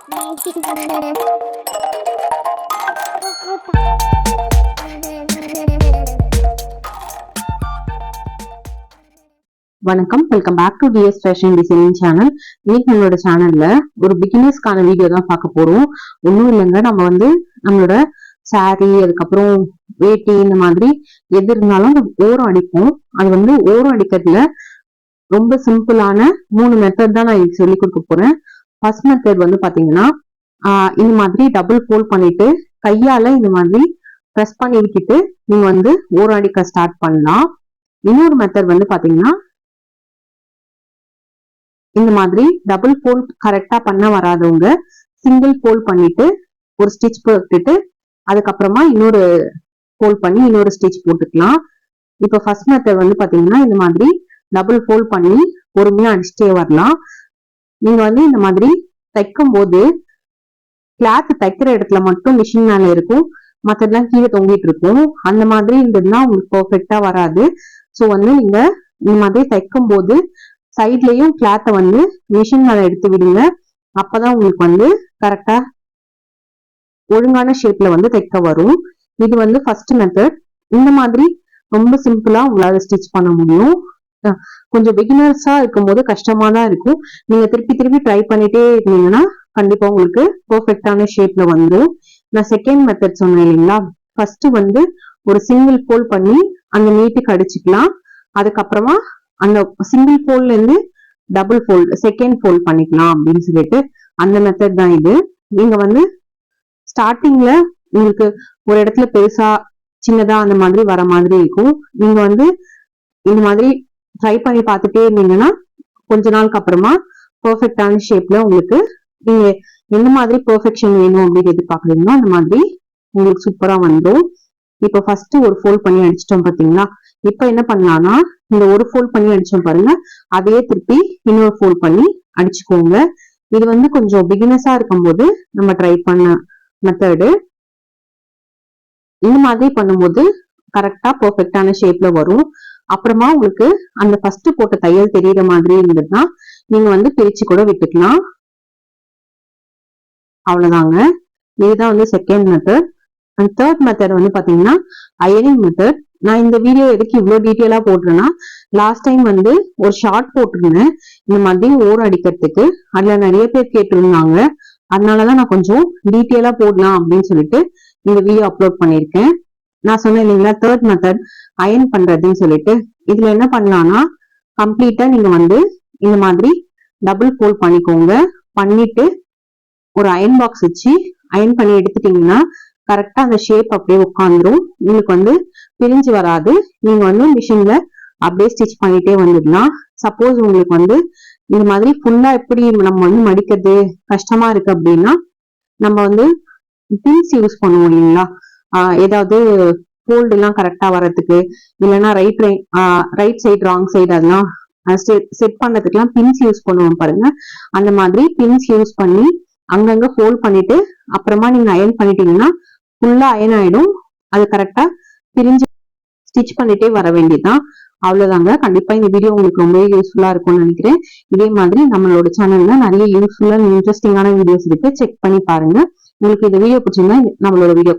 வணக்கம். Welcome back to DS fashion designing channel இன்னைக்கு நம்மளோட சேனல்ல ஒரு பிகினர்ஸ்க்கான வீடியோ தான் பார்க்க போறோம். ஒன்றும் இல்லைங்க. நம்ம வந்து நம்மளோட சாரி அதுக்கப்புறம் வேட்டி இந்த மாதிரி எது இருந்தாலும் ஓரம் அடிப்போம். அது வந்து ஓரம் அடிக்கிறதுல ரொம்ப சிம்பிளான மூணு மெத்தட் தான் நான் சொல்லி கொடுக்க போறேன். ஃபர்ஸ்ட் மெத்தட் வந்து பாத்தீங்கன்னா இந்த மாதிரி டபுள் ஃபோல்ட் பண்ணிட்டு கையால இந்த மாதிரி ப்ரெஸ் பண்ணிக்கிட்டு நீங்க வந்து ஓரம் அடிக்க ஸ்டார்ட் பண்ணலாம் இன்னொரு மெத்தட் வந்து பாத்தீங்கன்னா இந்த மாதிரி டபுள் ஃபோல்ட் கரெக்டா பண்ண வராதவங்க சிங்கிள் ஃபோல்ட் பண்ணிட்டு ஒரு ஸ்டிச் போட்டுட்டு அதுக்கப்புறமா இன்னொரு ஃபோல்ட் பண்ணி இன்னொரு ஸ்டிச் போட்டுக்கலாம். இப்போ ஃபர்ஸ்ட் மெத்தட் வந்து பாத்தீங்கன்னா இந்த மாதிரி டபுள் ஃபோல்ட் பண்ணி பொறுமையா அடிச்சுட்டே வரலாம். நீங்க வந்து இந்த மாதிரி தைக்கும் போது கிளாத் தைக்கிற இடத்துல மட்டும் மிஷின் மேல இருக்கும். மற்றதெல்லாம் கீழே தொங்கிட்டு இருக்கும். அந்த மாதிரி இருந்ததுன்னா உங்களுக்கு பெர்ஃபெக்டா வராது. ஸோ வந்து நீங்க இந்த மாதிரி தைக்கும் போது சைட்லயும் கிளாத்தை வந்து மிஷின் மேல எடுத்து விடுங்க. அப்பதான் உங்களுக்கு வந்து கரெக்டா ஒழுங்கான ஷேப்ல வந்து தைக்க வரும். இது வந்து ஃபர்ஸ்ட் மெத்தட் இந்த மாதிரி ரொம்ப சிம்பிளா உங்களால ஸ்டிச் பண்ண முடியும். கொஞ்சம் பிகினர்ஸா இருக்கும்போது கஷ்டமா தான் இருக்கும். நீங்க திருப்பி திருப்பி ட்ரை பண்ணிட்டே இருந்தீங்கன்னா கண்டிப்பா உங்களுக்கு பர்ஃபெக்டான ஷேப்ல வந்துடும் நான் செகண்ட் மெத்தட் சொன்னேன் இல்லைங்களா? ஃபர்ஸ்ட் வந்து ஒரு சிங்கிள் போல் பண்ணி அந்த நீட்டுக்கு அடிச்சுக்கலாம். அதுக்கப்புறமா அந்த சிங்கிள் போல்ல இருந்து டபுள் ஃபோல்ட் செகண்ட் ஃபோல்ட் பண்ணிக்கலாம் அப்படின்னு சொல்லிட்டு அந்த மெத்தட் தான் இது. நீங்க வந்து ஸ்டார்டிங்ல உங்களுக்கு ஒரு இடத்துல பெருசா சின்னதா அந்த மாதிரி வர மாதிரி இருக்கும். நீங்க வந்து இந்த மாதிரி ட்ரை பண்ணி பார்த்துட்டே இருந்தீங்கன்னா கொஞ்ச நாளுக்கு அப்புறமா பர்ஃபெக்டான ஷேப்ல உங்களுக்கு நீங்க எந்த மாதிரி பெர்ஃபெக்ஷன் வேணும் அப்படின்னு எதிர்பார்க்குறீங்களோ அந்த மாதிரி உங்களுக்கு சூப்பரா வந்துடும் இப்போ ஃபர்ஸ்ட் ஒரு ஃபோல்ட் பண்ணி அடிச்சிட்டோம் பாத்தீங்களா இப்போ என்ன பண்ணலாம்னா இந்த ஒரு ஃபோல்ட் பண்ணி அடிச்சோம் பாருங்க. அதையே திருப்பி இன்னொரு ஃபோல்ட் பண்ணி அடிச்சுக்கோங்க. இது வந்து கொஞ்சம் பிகினஸா இருக்கும்போது நம்ம ட்ரை பண்ண மெத்தடு இந்த மாதிரி பண்ணும்போது கரெக்டா பர்ஃபெக்டான ஷேப்ல வரும். அப்புறமா உங்களுக்கு அந்த ஃபர்ஸ்ட் போட்ட தையல் தெரியற மாதிரி இருந்ததுன்னா நீங்க வந்து பிரிச்சு கூட விட்டுக்கலாம். அவ்வளவுதாங்க. இதுதான் வந்து second method and third method வந்து பாத்தீங்கன்னா அயரிங் மெத்தட் நான் இந்த வீடியோ எதுக்கு இவ்வளவு டீட்டெயிலா போடுறேன்னா லாஸ்ட் டைம் வந்து ஒரு ஷார்ட் போட்டிருந்தேன். இந்த மாதிரி ஓரம் அடிக்கிறதுக்கு. அதுல நிறைய பேர் கேட்டிருந்தாங்க. அதனாலதான் நான் கொஞ்சம் டீட்டெயிலா போடலாம் அப்படின்னு சொல்லிட்டு இந்த வீடியோ அப்லோட் பண்ணியிருக்கேன். நான் சொன்னேன் இல்லைங்களா தேர்ட் மெத்தட் அயன் பண்றதுன்னு சொல்லிட்டு இதுல என்ன பண்ணலாம்னா கம்ப்ளீட்டா நீங்க வந்து இந்த மாதிரி டபுள் ஃபோல்ட் பண்ணிக்கோங்க. பண்ணிட்டு ஒரு அயன் பாக்ஸ் வச்சு அயன் பண்ணி எடுத்துட்டீங்கன்னா கரெக்டா அந்த ஷேப் அப்படியே உட்காந்துரும் உங்களுக்கு வந்து பிரிஞ்சு வராது. நீங்க வந்து மிஷின்ல அப்படியே ஸ்டிச் பண்ணிட்டே வந்துடலாம். சப்போஸ் உங்களுக்கு வந்து இந்த மாதிரி ஃபுல்லா எப்படி நம்ம வந்து மடிக்கிறது கஷ்டமா இருக்கு அப்படின்னா நம்ம வந்து பின்ஸ் யூஸ் பண்ணுவோம் இல்லைங்களா? ஏதாவது ஃபோல்டு எல்லாம் கரெக்டா வர்றதுக்கு இல்லைன்னா right right side wrong side அதெல்லாம் செட் பண்ணதுக்கெல்லாம் பின்ஸ் யூஸ் பண்ணுவோம் பாருங்க. அந்த மாதிரி பின்ஸ் யூஸ் பண்ணி அங்கங்க ஃபோல்ட் பண்ணிட்டு அப்புறமா நீங்க அயன் பண்ணிட்டீங்கன்னா ஃபுல்லா அயன் ஆயிடும். அது கரெக்டா பிரிஞ்சு ஸ்டிச் பண்ணிட்டே வர வேண்டியதுதான். அவ்வளவுதாங்க. கண்டிப்பா இந்த வீடியோ உங்களுக்கு ரொம்பவே யூஸ்ஃபுல்லா இருக்கும்னு நினைக்கிறேன். இதே மாதிரி நம்மளோட சேனல்ல நிறைய யூஸ்ஃபுல்லா இன்ட்ரெஸ்டிங்கான வீடியோஸ் இருக்கு. செக் பண்ணி பாருங்க. உங்களுக்கு இந்த வீடியோ பிடிச்சிருந்தா நம்மளோட வீடியோ